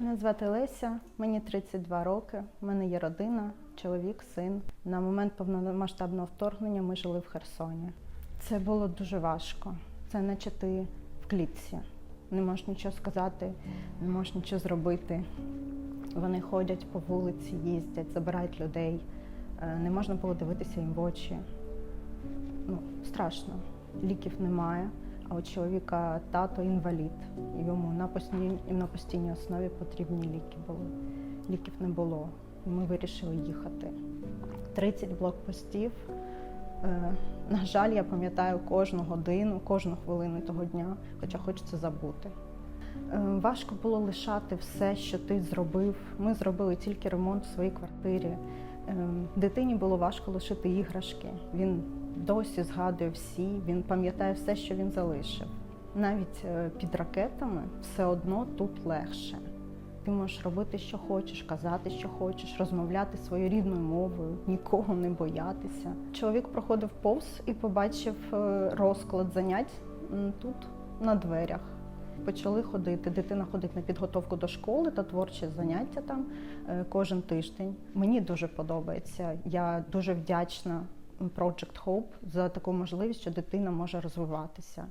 Мене звати Леся, мені 32 роки. У мене є родина, чоловік, син. На момент повномасштабного вторгнення ми жили в Херсоні. Це було дуже важко. Це наче ти в клітці. Не можеш нічого сказати, не можеш нічого зробити. Вони ходять по вулиці, їздять, забирають людей. Е, Не можна було дивитися їм в очі. Ну, страшно. Ліків немає. А у чоловіка тато інвалід. Йому на постійній, на постійній основі потрібні ліки були. Ліків не було. Ми вирішили їхати. 30 блокпостів. Е, на жаль, я пам'ятаю кожну годину, кожну хвилину того дня, хоча хочеться забути. Е, Важко було лишати все, що ти зробив. Ми зробили тільки ремонт в своїй квартирі. Е, Дитині було важко лишити іграшки. Він досі згадує всі, він пам'ятає все, що він залишив. Навіть е, під ракетами все одно тут легше. Ти можеш робити, що хочеш, казати, що хочеш, розмовляти своєю рідною мовою, нікого не боятися. Чоловік проходив повз і побачив е, розклад занять тут, на дверях. Почали ходити. Дитина ходить на підготовку до школи та творчі заняття там е, кожен тиждень. Мені дуже подобається. Я дуже вдячна Project Hope за таку можливість, що дитина може розвиватися.